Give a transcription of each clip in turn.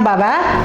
বাবা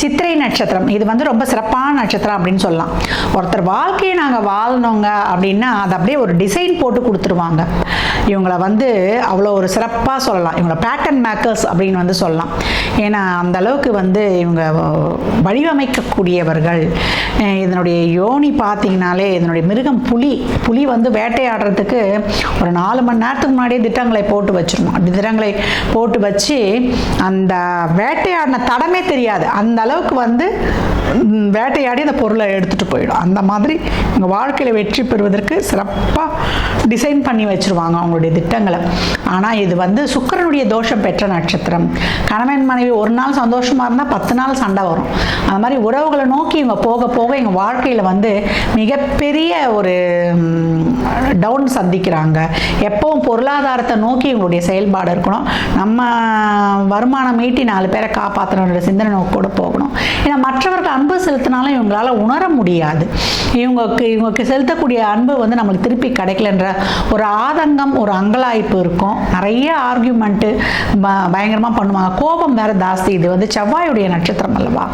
சித்திரை நட்சத்திரம். இது வந்து ரொம்ப சிறப்பான நட்சத்திரம் அப்படின்னு சொல்லலாம். ஒருத்தர் வாழ்க்கையை நாங்கள் வாழணுங்க அப்படின்னா அது அப்படியே ஒரு டிசைன் போட்டு கொடுத்துருவாங்க. இவங்கள வந்து அவ்வளோ ஒரு சிறப்பாக சொல்லலாம். இவங்கள பேட்டர்ன் மேக்கர்ஸ் அப்படின்னு வந்து சொல்லலாம். ஏன்னா அந்த அளவுக்கு வந்து இவங்க வடிவமைக்கக்கூடியவர்கள். இதனுடைய யோனி பார்த்தீங்கனாலே இதனுடைய மிருகம் புலி புலி வந்து வேட்டையாடுறதுக்கு ஒரு நாலு மணி நேரத்துக்கு முன்னாடியே திட்டங்களை போட்டு வச்சிருமா அப்படி திட்டங்களை போட்டு வச்சு அந்த வேட்டையாடின தடமே தெரியாது. அந்த அளவுக்கு வந்து வேட்டையாடி அந்த பொருளை எடுத்துகிட்டு போயிடும். அந்த மாதிரி இவங்க வாழ்க்கையில் வெற்றி பெறுவதற்கு சிறப்பாக டிசைன் பண்ணி வச்சுருவாங்க அவங்களுடைய திட்டங்களை. ஆனால் இது வந்து சுக்கிரனுடைய தோஷம் பெற்ற நட்சத்திரம். கணவன் மனைவி ஒரு நாள் சந்தோஷமாக இருந்தால் பத்து நாள் சண்டை வரும். அந்த மாதிரி உறவுகளை நோக்கி இவங்க போக போக எங்கள் வாழ்க்கையில் வந்து மிகப்பெரிய ஒரு டவுன் சந்திக்கிறாங்க. எப்பவும் பொருளாதாரத்தை நோக்கி இவங்களுடைய செயல்பாடு இருக்கணும். நம்ம வருமானம் ஈட்டி நாலு பேரை காப்பாற்றணுன்ற சிந்தனை நோக்கோடு போகணும். ஏன்னா மற்றவர்கள் அன்பு செலுத்தினாலும் இவங்களால உணர முடியாது. இவங்களுக்கு இவங்களுக்கு செலுத்தக்கூடிய அன்பு வந்து நம்மளுக்கு திருப்பி கிடைக்கலன்ற ஒரு ஆதங்கம் ஒரு அங்கலாய்ப்பு இருக்கும். நிறைய ஆர்கியூமெண்ட்டு பயங்கரமாக பண்ணுவாங்க. கோபம் வேற ஜாஸ்தி. இது வந்து செவ்வாயுடைய நட்சத்திரம் அல்லவா?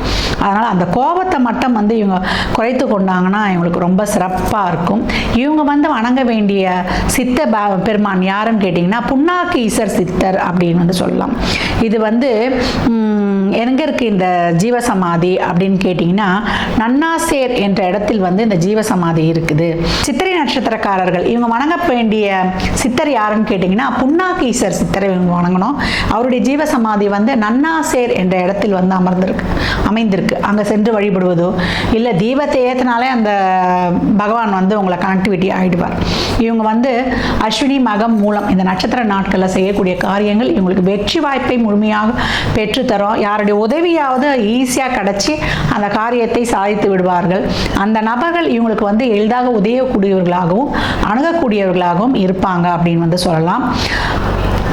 அதனால் அந்த கோபத்தை மட்டும் வந்து இவங்க குறைத்து கொண்டாங்கன்னா இவங்களுக்கு ரொம்ப சிறப்பாக இருக்கும். இவங்க வந்து வணங்க வேண்டிய சித்த பெருமான் யாருன்னு கேட்டிங்கன்னா புண்ணாக்கு ஈசர் சித்தர் அப்படின்னு வந்து சொல்லலாம். இது வந்து எங்கே இருக்குது இந்த ஜீவசமாதி அப்படின்னு கேட்டிங்கன்னா நன்னாசேர் என்ற இடத்தில் வந்து இந்த ஜீவசமாதி இருக்குது. சித்திரை நட்சத்திரக்காரர்கள் இவங்க வணங்க வேண்டிய சித்தர் யாருன்னு கேட்டிங்கன்னா புண்ணாக்கீசர் சித்தரை இவங்க வணங்கணும். அவருடைய ஜீவசமாதி வந்து நன்னாசேர் என்ற இடத்தில் வந்து அமர்ந்திருக்கு. அமைந்திருக்கு. அங்கே சென்று வழிபடுவதோ இல்லை தீபத்தை ஏற்றினாலே அந்த பகவான் வந்து உங்களை கனெக்டிவிட்டி ஆகிடுவார் இவங்க வந்து அஸ்வினி மகம் மூலம் இந்த நட்சத்திர நாட்களில் செய்யக்கூடிய காரியங்கள் இவங்களுக்கு வெற்றி வாய்ப்பை முழுமையாக பெற்றுத்தரும். யாருடைய உதவியாவது ஈஸியாக கிடச்சி அந்த காரியத்தை சாதித்து விடுவார்கள். அந்த நபர்கள் இவங்களுக்கு வந்து எளிதாக உதவக்கூடியவர்களாகவும் அணுகக்கூடியவர்களாகவும் இருப்பாங்க அப்படின்னு வந்து சொல்லலாம்.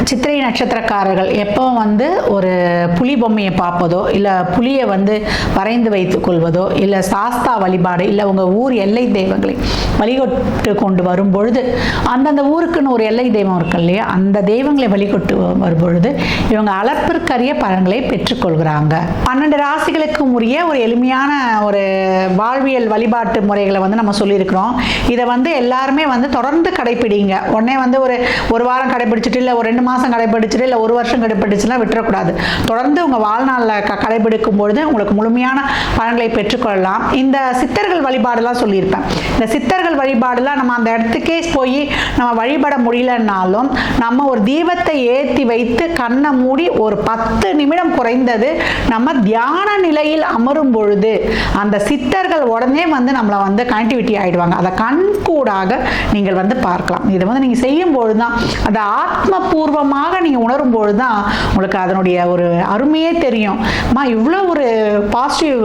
சித்திரை நட்சத்திரக்காரர்கள் எப்போ வந்து ஒரு புலி பொம்மையை பார்ப்பதோ இல்லை புலியை வந்து வரைந்து வைத்துக் கொள்வதோ இல்லை சாஸ்தா வழிபாடு இல்லை உங்கள் ஊர் எல்லை தெய்வங்களை வழிகொட்டு கொண்டு வரும் பொழுது அந்தந்த ஊருக்குன்னு ஒரு எல்லை தெய்வம் இருக்கு இல்லையா? அந்த தெய்வங்களை வழிகொட்டு வரும் பொழுது இவங்க அளப்பிற்கரிய பலன்களை பெற்றுக்கொள்கிறாங்க. பன்னெண்டு ராசிகளுக்கும் உரிய ஒரு எளிமையான ஒரு வாழ்வியல் வழிபாட்டு முறைகளை வந்து நம்ம சொல்லியிருக்கிறோம். இதை வந்து எல்லாருமே வந்து தொடர்ந்து கடைப்பிடிங்க. உடனே வந்து ஒரு ஒரு வாரம் கடைப்பிடிச்சிட்டு இல்லை ஒரு ரெண்டு மாதம் கடைபிடிச்சிட்டு இல்லை ஒரு வருஷம் கடைபிடிச்சுலாம் விட்டுறக்கூடாது. தொடர்ந்து உங்கள் வாழ்நாளில் க கடைபிடிக்கும் பொழுது உங்களுக்கு முழுமையான பலன்களை பெற்றுக்கொள்ளலாம். இந்த சித்தர்கள் வழிபாடுலாம் சொல்லியிருப்பேன். இந்த சித்தர்கள் வழிபாடுலாம் நம்ம அந்த இடத்துக்கே போய் நம்ம வழிபட முடியலன்னாலும் நம்ம ஒரு தீபத்தை ஏற்றி வைத்து கண்ணை மூடி ஒரு பத்து நிமிடம் குறைந்தது நம்ம தியான நிலையில் அமரும் பொழுது அந்த சித்தர்கள் உடனே வந்து நம்மளை வந்து கனெக்டிவிட்டி ஆயிடுவாங்க. அதை கண்கூடாக நீங்கள் வந்து பார்க்கலாம். இதை வந்து நீங்கள் செய்யும் பொழுது தான் ஆத்மபூர்வ ஆத்மபூர்வமாக நீங்கள் உணரும் பொழுது தான் உங்களுக்கு அதனுடைய ஒரு அருமையே தெரியும். அம்மா இவ்வளோ ஒரு பாசிட்டிவ்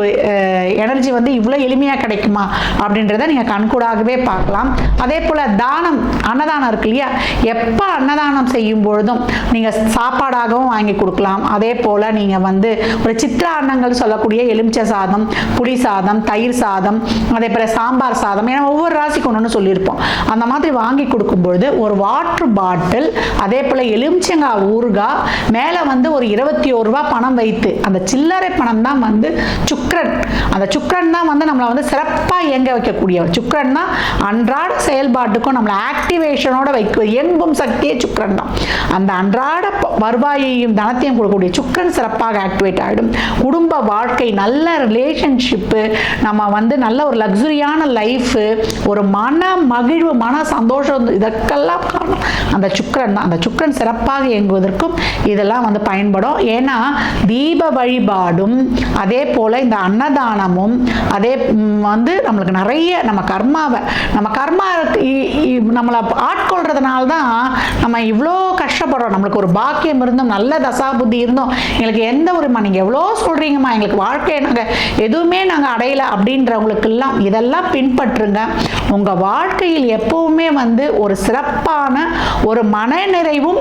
எனர்ஜி வந்து இவ்வளோ எளிமையாக கிடைக்குமா? அப்படின்றத நீங்கள் கண்கூடாகவே பார்க்கலாம். அதே போல் தானம் அன்னதானம் இருக்கு இல்லையா? எப்போ அன்னதானம் செய்யும் பொழுதும் நீங்கள் சாப்பாடாகவும் வாங்கி கொடுக்கலாம். அதே போல் நீங்கள் வந்து ஒரு சித்திர அன்னங்கள் சொல்லக்கூடிய எலுமிச்சை சாதம் புளி சாதம் தயிர் சாதம் அதே போல் சாம்பார் சாதம் ஏன்னா ஒவ்வொரு ராசிக்கு ஒன்று சொல்லியிருப்போம். அந்த மாதிரி வாங்கி கொடுக்கும்பொழுது ஒரு வாட்டர் பாட்டில் அதே போல் எலுமிச்சங்காய் ஊறுகாய் மேலே வந்து ஒரு இருபத்தி ஒரு ரூபா பணம் வைத்து அந்த சில்லறை பணம் தான் வந்து சுக்ரன் அந்த சுக்ரன் தான் வந்து நம்மளை வந்து சிறப்பாக இயங்க வைக்கக்கூடியவர் சுக்ரன் தான் அன்றாட செயல்பாட்டுக்கும் நம்மளை ஆக்டிவேஷனோட வைக்க இயங்கும் சக்தியே சுக்ரன் தான். அந்த அன்றாட ப- வருவாயையும் தனத்தையும் கொடுக்கக்கூடிய சுக்ரன் சிறப்பாக ஆக்டிவேட் ஆகிடும் குடும்ப வாழ்க்கை நல்ல ரிலேஷன்ஷிப்பு நம்ம வந்து நல்ல ஒரு லக்ஸுரியான லைஃபு ஒரு மன மகிழ்வு மன சந்தோஷம் இதற்கெல்லாம் காரணம் அந்த சுக்ரன் தான். அந்த சுக்ரன் சிறப்பு சிறப்பாக இயங்குவதற்கும் இதெல்லாம் வந்து பயன்படும். ஏன்னா தீப வழிபாடும் அதே போல் இந்த அன்னதானமும் அதே வந்து நம்மளுக்கு நிறைய நம்ம கர்மாவை நம்ம கர்மா இ- இ- நம்மளை ஆட்கொள்றதுனால தான் நம்ம இவ்வளோ கஷ்டப்படுறோம். நம்மளுக்கு ஒரு பாக்கியம் இருந்தும் நல்ல தசாபுத்தி இருந்தும் எங்களுக்கு எந்த ஒரு நீங்கள் எவ்வளோ சொல்கிறீங்கம்மா எங்களுக்கு வாழ்க்கையை நாங்கள் எதுவுமே நாங்கள் அடையலை அப்படின்றவங்களுக்கெல்லாம் இதெல்லாம் பின்பற்றுங்க. உங்கள் வாழ்க்கையில் எப்பவுமே வந்து ஒரு சிறப்பான ஒரு மனநிறைவும்